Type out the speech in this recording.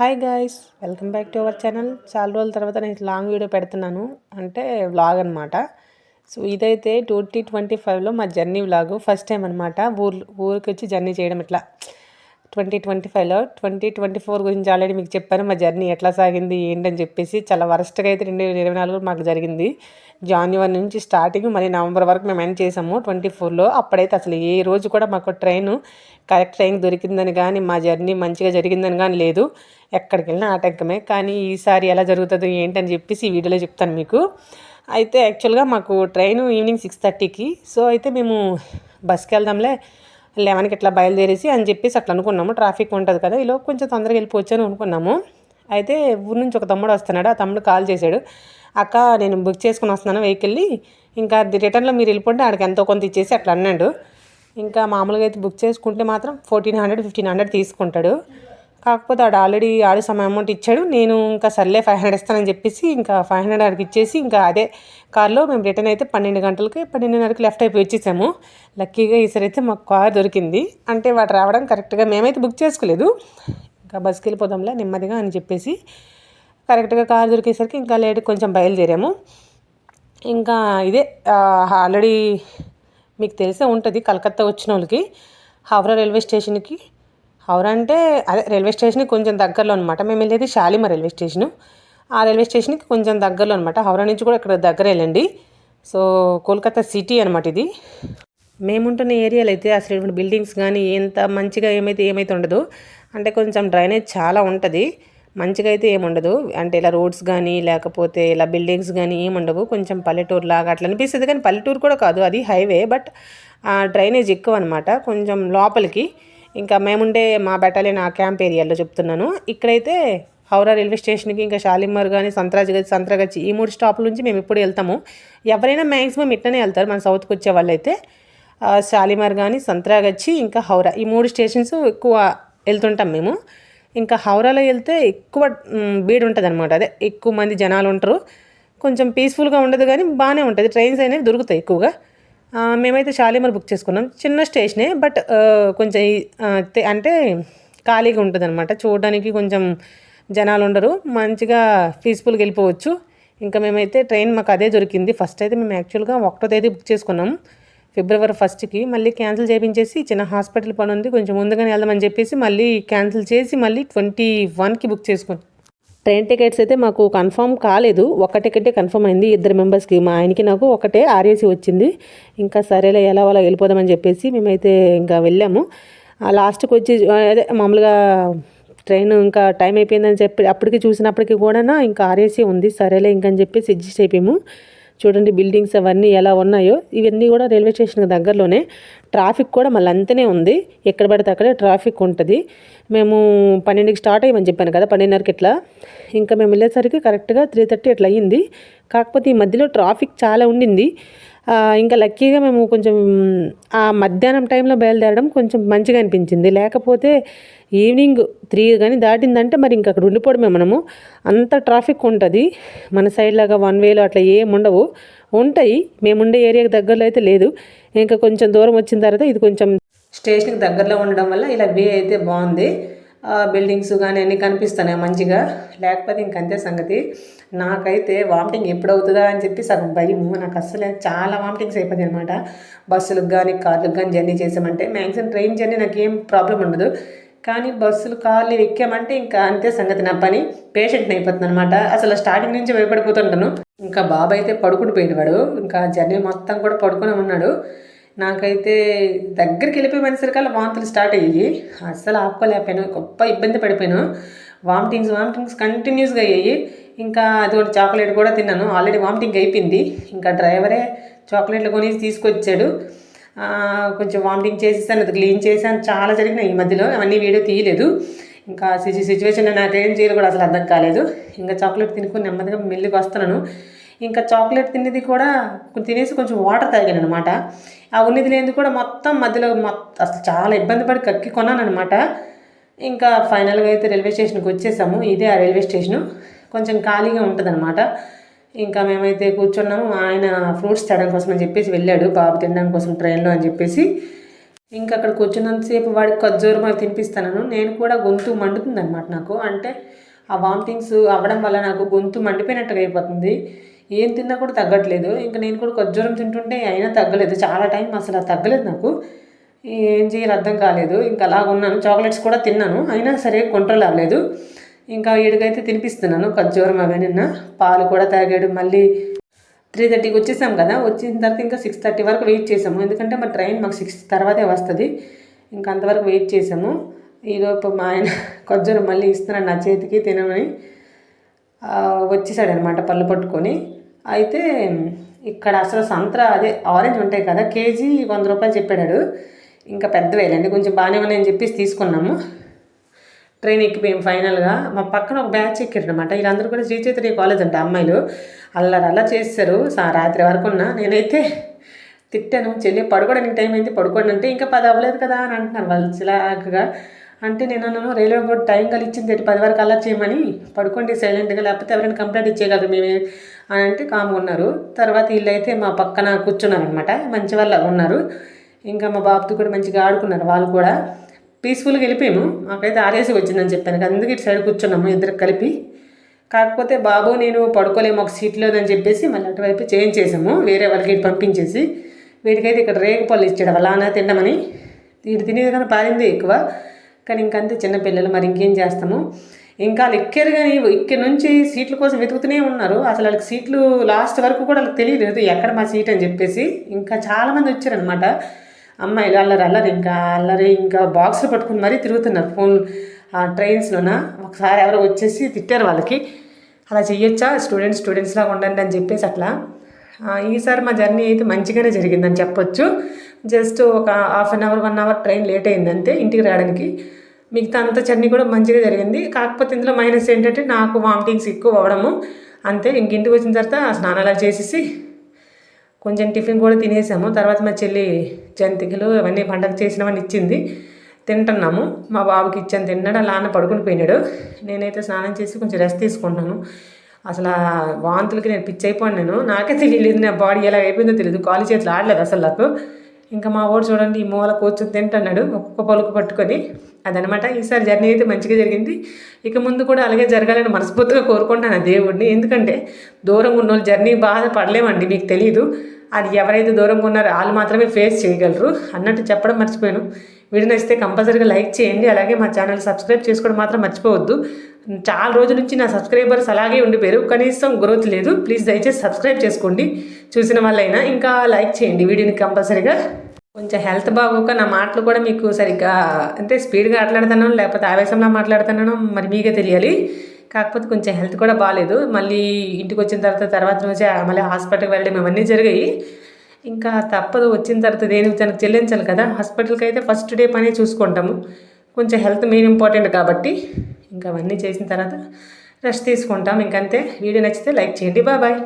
Hi guys welcome back to our channel చాలా రోజుల తర్వాత నేను లాంగ్ వీడియో పెడుతున్నాను. అంటే వ్లాగ్ అనమాట సో ఇదైతే ట్వంటీ ట్వంటీ ఫైవ్లో మా జర్నీ వ్లాగ్ ఫస్ట్ టైం అనమాట ఊర్ ఊరికి వచ్చి జర్నీ చేయడం ఇట్లా. ట్వంటీ ట్వంటీ ఫైవ్లో ట్వంటీ ట్వంటీ ఫోర్ గురించి ఆల్రెడీ మీకు చెప్పాను. మా జర్నీ ఎట్లా సాగింది ఏంటని చెప్పేసి చాలా వరస్ట్గా అయితే రెండు వేల ఇరవై నాలుగు మాకు జరిగింది. జాన్యువరి నుంచి స్టార్టింగ్ మరి నవంబర్ వరకు మేము ఎండ్ చేసాము ట్వంటీ ఫోర్లో. అప్పుడైతే అసలు ఏ రోజు కూడా మాకు ట్రైన్ కరెక్ట్ టైం దొరికిందని కానీ మా జర్నీ మంచిగా జరిగిందని కానీ లేదు. ఎక్కడికి వెళ్ళినా ఆటంకమే. కానీ ఈసారి ఎలా జరుగుతుందో ఏంటని చెప్పేసి ఈ వీడియోలో చెప్తాను మీకు. అయితే యాక్చువల్గా మాకు ట్రైన్ ఈవినింగ్ సిక్స్ థర్టీకి సో అయితే మేము బస్కి వెళ్దాంలే. లెవెన్కి ఇట్లా బయలుదేరేసి అని చెప్పేసి అట్లా అనుకున్నాము. ట్రాఫిక్ ఉంటుంది కదా ఈలో కొంచెం తొందరగా వెళ్ళిపోవచ్చని అనుకున్నాము. అయితే ఊరి నుంచి ఒక తమ్ముడు వస్తున్నాడు ఆ తమ్ముడు కాల్ చేశాడు. అక్క నేను బుక్ చేసుకుని వస్తున్నాను వెహికల్ని. ఇంకా రిటర్న్లో మీరు వెళ్ళిపోండి ఆడికి ఎంతో కొంత ఇచ్చేసి అట్లా అన్నాడు. ఇంకా మామూలుగా అయితే బుక్ చేసుకుంటే మాత్రం ఫోర్టీన్ హండ్రెడ్ ఫిఫ్టీన్ హండ్రెడ్ తీసుకుంటాడు. కాకపోతే ఆడు ఆల్రెడీ ఆడు సమ అమౌంట్ ఇచ్చాడు. నేను ఇంకా సర్లే ఫైవ్ హండ్రెడ్ ఇస్తానని చెప్పేసి ఇంకా ఫైవ్ హండ్రెడ్ ఆడికి ఇచ్చేసి ఇంకా అదే కార్లో మేము రిటర్న్ అయితే పన్నెండు గంటలకి పన్నెండున్నరకి లెఫ్ట్ అయిపోయి వచ్చేసాము. లక్కీగా ఈసారి అయితే మాకు కార్ దొరికింది. అంటే వాటి రావడం కరెక్ట్గా మేమైతే బుక్ చేసుకోలేదు. ఇంకా బస్కి వెళ్ళిపోదాంలే నెమ్మదిగా అని చెప్పేసి కరెక్ట్గా కార్ దొరికేసరికి ఇంకా లేట్ కొంచెం బయలుదేరాము. ఇంకా ఇదే ఆల్రెడీ మీకు తెలిసే ఉంటుంది కలకత్తా వచ్చిన వాళ్ళకి హౌరా రైల్వే స్టేషన్కి హౌరా అంటే అదే రైల్వే స్టేషన్కి కొంచెం దగ్గరలో అనమాట మేము వెళ్ళేది షాలిమర్ రైల్వే స్టేషను. ఆ రైల్వే స్టేషన్కి కొంచెం దగ్గరలో అనమాట హౌరా నుంచి కూడా ఇక్కడ దగ్గర వెళ్ళండి. సో కోల్కతా సిటీ అనమాట ఇది. మేముంటున్న ఏరియాలో అయితే అసలు బిల్డింగ్స్ కానీ ఎంత మంచిగా ఏమైతే ఏమైతే ఉండదు. అంటే కొంచెం డ్రైనేజ్ చాలా ఉంటుంది. మంచిగా అయితే ఏముండదు అంటే ఇలా రోడ్స్ కానీ లేకపోతే ఇలా బిల్డింగ్స్ కానీ ఏముండవు కొంచెం పల్లెటూరు లాగా అట్లా అనిపిస్తుంది. కానీ పల్లెటూరు కూడా కాదు. అది హైవే. బట్ డ్రైనేజ్ ఎక్కువ అనమాట కొంచెం లోపలికి. ఇంకా మేముండే మా బెటాలియన్ ఆ క్యాంప్ ఏరియాలో చెప్తున్నాను. ఇక్కడైతే హౌరా రైల్వే స్టేషన్కి ఇంకా షాలిమర్ కానీ సంత్రాజ్ సంత్రాగచ్చి ఈ మూడు స్టాపుల నుంచి మేము ఇప్పుడు వెళ్తాము. ఎవరైనా మ్యాక్సిమం ఇట్లనే వెళ్తారు మన సౌత్కి వచ్చే వాళ్ళైతే. షాలిమార్ కానీ సంత్రాగచ్చి ఇంకా హౌరా ఈ మూడు స్టేషన్స్ ఎక్కువ వెళ్తుంటాం మేము. ఇంకా హౌరాలో వెళ్తే ఎక్కువ బీడ్ ఉంటుంది అనమాట అదే ఎక్కువ మంది జనాలు ఉంటారు కొంచెం పీస్ఫుల్గా ఉండదు కానీ బాగానే ఉంటుంది. ట్రైన్స్ అనేవి దొరుకుతాయి ఎక్కువగా. మేమైతే షాలిమర్ బుక్ చేసుకున్నాం. చిన్న స్టేషనే బట్ కొంచెం అంటే ఖాళీగా ఉంటుంది అనమాట చూడడానికి కొంచెం జనాలు ఉండరు. మంచిగా పీస్ఫుల్గా వెళ్ళిపోవచ్చు. ఇంకా మేమైతే ట్రైన్ మాకు అదే దొరికింది. ఫస్ట్ అయితే మేము యాక్చువల్గా ఒకటో తేదీ బుక్ చేసుకున్నాం. ఫిబ్రవరి ఫస్ట్కి మళ్ళీ క్యాన్సిల్ చేయించేసి చిన్న హాస్పిటల్ పని ఉంది కొంచెం ముందుగానే వెళ్దామని చెప్పేసి మళ్ళీ క్యాన్సిల్ చేసి మళ్ళీ ట్వంటీ వన్కి బుక్ చేసుకున్నాం. ట్రైన్ టికెట్స్ అయితే మాకు కన్ఫర్మ్ కాలేదు. ఒక టికెటే కన్ఫర్మ్ అయింది ఇద్దరు మెంబర్స్కి. మా ఆయనకి నాకు ఒకటే ఆర్ఏసీ వచ్చింది. ఇంకా సరేలే ఎలా అలా వెళ్ళిపోదామని చెప్పేసి మేమైతే ఇంకా వెళ్ళాము. లాస్ట్కి వచ్చి అదే మామూలుగా ట్రైన్ ఇంకా టైం అయిపోయిందని చెప్పి అప్పటికి చూసినప్పటికీ కూడా ఇంకా ఆర్ఏసీ ఉంది. సరేలే ఇంకని చెప్పేసి అడ్జస్ట్ అయిపోయాము. చూడండి బిల్డింగ్స్ అవన్నీ ఎలా ఉన్నాయో ఇవన్నీ కూడా రైల్వే స్టేషన్కి దగ్గరలోనే. ట్రాఫిక్ కూడా మళ్ళీ అంతనే ఉంది. ఎక్కడ పడితే అక్కడే ట్రాఫిక్ ఉంటుంది. మేము పన్నెండుకి స్టార్ట్ అయ్యమని చెప్పాను కదా పన్నెండున్నరకి ఇట్లా. ఇంకా మేము వెళ్ళేసరికి కరెక్ట్గా త్రీ థర్టీ అట్లా అయ్యింది. కాకపోతే ఈ మధ్యలో ట్రాఫిక్ చాలా ఉండింది. ఇంకా లక్కీగా మేము కొంచెం ఆ మధ్యాహ్నం టైంలో బయలుదేరడం కొంచెం మంచిగా అనిపించింది. లేకపోతే ఈవినింగ్ త్రీ కానీ దాటిందంటే మరి ఇంకా అక్కడ ఉండిపోవడమే మనము. అంత ట్రాఫిక్ ఉంటుంది. మన సైడ్ లాగా వన్ వేలో అట్లా ఏం ఉండవు. ఉంటాయి. మేముండే ఏరియాకి దగ్గరలో అయితే లేదు. ఇంకా కొంచెం దూరం వచ్చిన తర్వాత ఇది కొంచెం స్టేషన్కి దగ్గరలో ఉండడం వల్ల ఇలా వే అయితే బాగుంది. బిల్డింగ్స్ కానీ అన్నీ కనిపిస్తున్నాయి మంచిగా. లేకపోతే ఇంకంతే సంగతి. నాకైతే వామిటింగ్ ఎప్పుడు అవుతుందా అని చెప్పి సగం భయము. నాకు అస్సలు చాలా వామిటింగ్స్ అయిపోతాయి అనమాట బస్సులకు కానీ కార్లకు కానీ జర్నీ చేసామంటే మ్యాక్సిమం ట్రైన్ జర్నీ నాకు ఏం ప్రాబ్లం ఉండదు. కానీ బస్సులు కార్లు ఎక్కామంటే ఇంకా అంతే సంగతి నా పని. పేషెంట్ని అయిపోతుంది అనమాట అసలు స్టార్టింగ్ నుంచి భయపడిపోతుంటాను. ఇంకా బాబాయ్ అయితే పడుకుని పోయినవాడు ఇంకా జర్నీ మొత్తం కూడా పడుకునే ఉన్నాడు. నాకైతే దగ్గరికి వెళ్ళిపోయి మనిసరికల్లా వాంతులు స్టార్ట్ అయ్యాయి. అస్సలు ఆపుకోలేకపోయాను. గొప్ప ఇబ్బంది పడిపోయాను. వామిటింగ్స్ వామిటింగ్స్ కంటిన్యూస్గా అయ్యాయి. ఇంకా అది కూడా చాక్లెట్ కూడా తిన్నాను. ఆల్రెడీ వామిటింగ్ అయిపోయింది. ఇంకా డ్రైవరే చాక్లెట్లు కొని తీసుకొచ్చాడు. కొంచెం వామిటింగ్ చేసేసాను. అది క్లీన్ చేశాను. చాలా జరిగినాయి ఈ మధ్యలో. అవన్నీ వీడియో తీయలేదు. ఇంకా సిచ్యువేషన్ నాకు ఏం చేయాలి కూడా అసలు అర్థం కాలేదు. ఇంకా చాక్లెట్ తినుకుని నెమ్మదిగా మెల్లికి వస్తున్నాను. ఇంకా చాక్లెట్ తినేది కూడా తినేసి కొంచెం వాటర్ తాగాను అనమాట ఆ ఉన్నది లేనిది కూడా మొత్తం మధ్యలో మొత్తం అసలు చాలా ఇబ్బంది పడి కక్కి కొన్నాను అనమాట ఇంకా ఫైనల్గా అయితే రైల్వే స్టేషన్కి వచ్చేసాము. ఇదే ఆ రైల్వే స్టేషను. కొంచెం ఖాళీగా ఉంటుంది అనమాట ఇంకా మేమైతే కూర్చున్నాము. ఆయన ఫ్రూట్స్ తేడం కోసం అని చెప్పేసి వెళ్ళాడు. బాబు తినడం కోసం ట్రైన్లో అని చెప్పేసి. ఇంకా అక్కడ కూర్చున్నంతసేపు వాడికి ఖర్జూరం అవి తినిపిస్తాను నేను కూడా గొంతు మండుతుంది అనమాట నాకు. అంటే ఆ వామిటింగ్స్ అవ్వడం వల్ల నాకు గొంతు మండిపోయినట్టుగా అయిపోతుంది. ఏం తిన్నా కూడా తగ్గట్లేదు. ఇంకా నేను కూడా ఖర్జూరం తింటుంటే అయినా తగ్గలేదు. చాలా టైం అసలు తగ్గలేదు నాకు. ఏం చేయాలి అర్థం కాలేదు. ఇంకా అలా ఉన్నాను. చాక్లెట్స్ కూడా తిన్నాను. అయినా సరే కంట్రోల్ అవ్వలేదు. ఇంకా వీడికైతే తినిపిస్తున్నాను. ఖర్జూరం అవి నిన్న. పాలు కూడా తాగాడు. మళ్ళీ త్రీ థర్టీకి వచ్చేసాం కదా. వచ్చిన తర్వాత ఇంకా సిక్స్ థర్టీ వరకు వెయిట్ చేసాము. ఎందుకంటే మా ట్రైన్ మాకు సిక్స్ తర్వాతే వస్తుంది. ఇంకా అంతవరకు వెయిట్ చేసాము. ఈలోపు మా ఆయన ఖర్జూరం మళ్ళీ ఇస్తున్నాడు నా చేతికి తినమని. వచ్చేసాడనమాట పళ్ళు పట్టుకొని. అయితే ఇక్కడ అసలు సంత్ర అదే ఆరెంజ్ ఉంటాయి కదా కేజీ వంద రూపాయలు చెప్పాడు ఇంకా పెద్ద వేలండి కొంచెం బాగానే ఉన్నాయని చెప్పేసి తీసుకున్నాము. ట్రైన్ ఎక్కిపోయాం ఫైనల్గా మా పక్కన ఒక బ్యాచ్ ఎక్కారనమాట వీళ్ళందరూ కూడా శ్రీ కాలేజ్ అంట అమ్మాయిలు. అల్లరి అలా చేస్తారు రాత్రి వరకు ఉన్నా నేనైతే తిట్టాను చెల్లి పడుకోవడానికి టైం అయింది పడుకోండి అంటే ఇంకా పది అవ్వలేదు కదా అని అంటున్నారు వాళ్ళు చిలాకగా అంటే నేను అన్నాను రైల్వే బోర్డు టైం కలిగించింది పది వరకు అలా చేయమని పడుకోండి సైలెంట్గా లేకపోతే ఎవరైనా కంప్లైంట్ ఇచ్చేయగలరు మేమే అని అంటే కామ్గా ఉన్నారు. తర్వాత వీళ్ళైతే మా పక్కన కూర్చున్నారనమాట మంచి వాళ్ళు ఉన్నారు. ఇంకా మా బాబుతో కూడా మంచిగా ఆడుకున్నారు వాళ్ళు కూడా. పీస్ఫుల్గా వెళ్ళిపోయాము. మాకైతే ఆర్ఏసీ వచ్చిందని చెప్పాను అందుకే ఇటు సైడ్ కూర్చున్నాము ఇద్దరు కలిపి. కాకపోతే బాబు నేను పడుకోలేము ఒక సీట్ లేదని చెప్పేసి మళ్ళీ అటువైపు చేంజ్ చేసాము వేరే వాళ్ళకి ఇటు పంపించేసి. వీడికైతే ఇక్కడ రేగుపళ్ళు ఇచ్చాడు వాళ్ళ నాన్న తినమని. వీడు తినేది కానీ పారింది ఎక్కువ. కానీ ఇంకంతే చిన్నపిల్లలు మరి ఇంకేం చేస్తాము? ఇంకా వాళ్ళు ఎక్కారు కానీ ఇక్కడి నుంచి సీట్ల కోసం వెతుకుతూనే ఉన్నారు. అసలు వాళ్ళకి సీట్లు లాస్ట్ వరకు కూడా వాళ్ళకి తెలియలేదు ఎక్కడ మా సీట్ అని చెప్పేసి ఇంకా చాలామంది వచ్చారనమాట అమ్మాయిలు అల్లరి అల్లరి ఇంకా అల్లరి ఇంకా బాక్సులు పట్టుకుని మరీ తిరుగుతున్నారు ఫోన్ ట్రైన్స్లోన. ఒకసారి ఎవరో వచ్చేసి తిట్టారు వాళ్ళకి. అలా చెయ్యొచ్చా? స్టూడెంట్స్ స్టూడెంట్స్ లాగా ఉండండి అని చెప్పేసి అట్లా. ఈసారి మా జర్నీ అయితే మంచిగానే జరిగిందని చెప్పొచ్చు. జస్ట్ ఒక half an hour one hour train late అయిందంతే ఇంటికి రావడానికి. మిగతా అంత చట్నీ కూడా మంచిగా జరిగింది. కాకపోతే ఇందులో మైనస్ ఏంటంటే నాకు వామిటింగ్స్ ఎక్కువ అవ్వడము. అంతే ఇంక ఇంటికి వచ్చిన తర్వాత స్నానాలు చేసేసి కొంచెం టిఫిన్ కూడా తినేసాము. తర్వాత మా చెల్లి జంతికలు అవన్నీ పండగ చేసినవన్నీ ఇచ్చింది. తింటున్నాము. మా బాబుకి ఇచ్చాను తిన్నాడు. అలా అన్న పడుకుని పోయినాడు. నేనైతే స్నానం చేసి కొంచెం రెస్ట్ తీసుకుంటున్నాను. అసలు వాంతులకి నేను పిచ్చి అయిపోయాను నేను. నాకే తెలియలేదు నా బాడీ ఎలా అయిపోయిందో తెలియదు. కాలు చేతులు ఆడలేదు అసలు నాకు. ఇంకా మా వాడు చూడండి ఈ మూల కూర్చొని తింటున్నాడు ఒక్కొక్క పలుకు పట్టుకొని. అదనమాట ఈసారి జర్నీ అయితే మంచిగా జరిగింది. ఇక ముందు కూడా అలాగే జరగాలని మనస్ఫూర్తిగా కోరుకుంటాను ఆ దేవుడిని. ఎందుకంటే దూరంగా ఉన్న వాళ్ళు జర్నీ బాధ పడలేమండి మీకు తెలియదు అది ఎవరైతే దూరంగా ఉన్నారో వాళ్ళు మాత్రమే ఫేస్ చేయగలరు. అన్నట్టు చెప్పడం మర్చిపోయాను. వీడియో నచ్చితే కంపల్సరీగా లైక్ చేయండి అలాగే మా ఛానల్ సబ్స్క్రైబ్ చేసుకోవడం మాత్రం మర్చిపోవద్దు. చాలా రోజుల నుంచి నా సబ్స్క్రైబర్స్ అలాగే ఉండిపోయారు. కనీసం గ్రోత్ లేదు. ప్లీజ్ దయచేసి సబ్స్క్రైబ్ చేసుకోండి. చూసిన వాళ్ళైనా ఇంకా లైక్ చేయండి. వీడియోని కంపల్సరీగా కొంచెం హెల్త్ బాగోక నా మాటలు కూడా మీకు సరిగ్గా అంటే స్పీడ్గా మాట్లాడుతున్నాను లేకపోతే ఆవేశంలో మాట్లాడుతున్నాను మరి మీకే తెలియాలి. కాకపోతే కొంచెం హెల్త్ కూడా బాగాలేదు మళ్ళీ ఇంటికి వచ్చిన తర్వాత తర్వాత నుంచి మళ్ళీ హాస్పిటల్కి వెళ్ళడం ఇవన్నీ జరిగాయి. ఇంకా తప్పదు వచ్చిన తర్వాత దేనికి తనకు చెల్లించాలి కదా? హాస్పిటల్కి అయితే ఫస్ట్ డే పనే చూసుకుంటాము. కొంచెం హెల్త్ మెయిన్ ఇంపార్టెంట్ కాబట్టి ఇంకా అవన్నీ చేసిన తర్వాత రెస్ట్ తీసుకుంటాం. ఇంకంతే. వీడియో నచ్చితే లైక్ చేయండి. Bye bye.